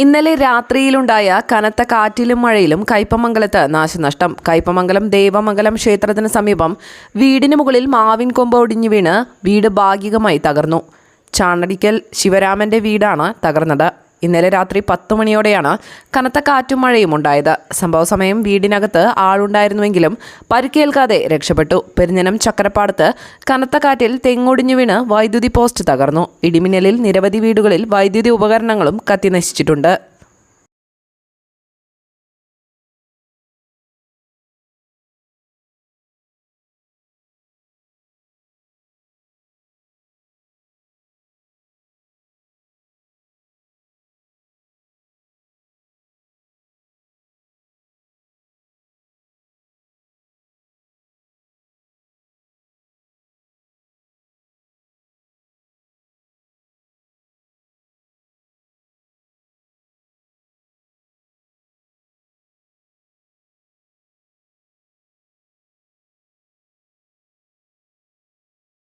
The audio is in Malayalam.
ഇന്നലെ രാത്രിയിലുണ്ടായ കനത്ത കാറ്റിലും മഴയിലും കയ്പമംഗലത്ത് നാശനഷ്ടം. കയ്പമംഗലം ദേവമംഗലം ക്ഷേത്രത്തിന് സമീപം വീടിന് മുകളിൽ മാവിൻ കൊമ്പ് ഒടിഞ്ഞു വീണ് വീട് ഭാഗികമായി തകർന്നു. ചാണടിക്കൽ ശിവരാമന്റെ വീടാണ് തകർന്നത്. ഇന്നലെ രാത്രി പത്ത് മണിയോടെയാണ് കനത്ത കാറ്റും മഴയും ഉണ്ടായത്. സംഭവ സമയം വീടിനകത്ത് ആളുണ്ടായിരുന്നുവെങ്കിലും പരിക്കേൽക്കാതെ രക്ഷപ്പെട്ടു. പെരിഞ്ഞനം ചക്കരപ്പാടത്ത് കനത്ത കാറ്റിൽ തെങ്ങൊടിഞ്ഞു വീണ് വൈദ്യുതി പോസ്റ്റ് തകർന്നു. ഇടിമിന്നലിൽ നിരവധി വീടുകളിൽ വൈദ്യുതി ഉപകരണങ്ങളും കത്തിനശിച്ചിട്ടുണ്ട്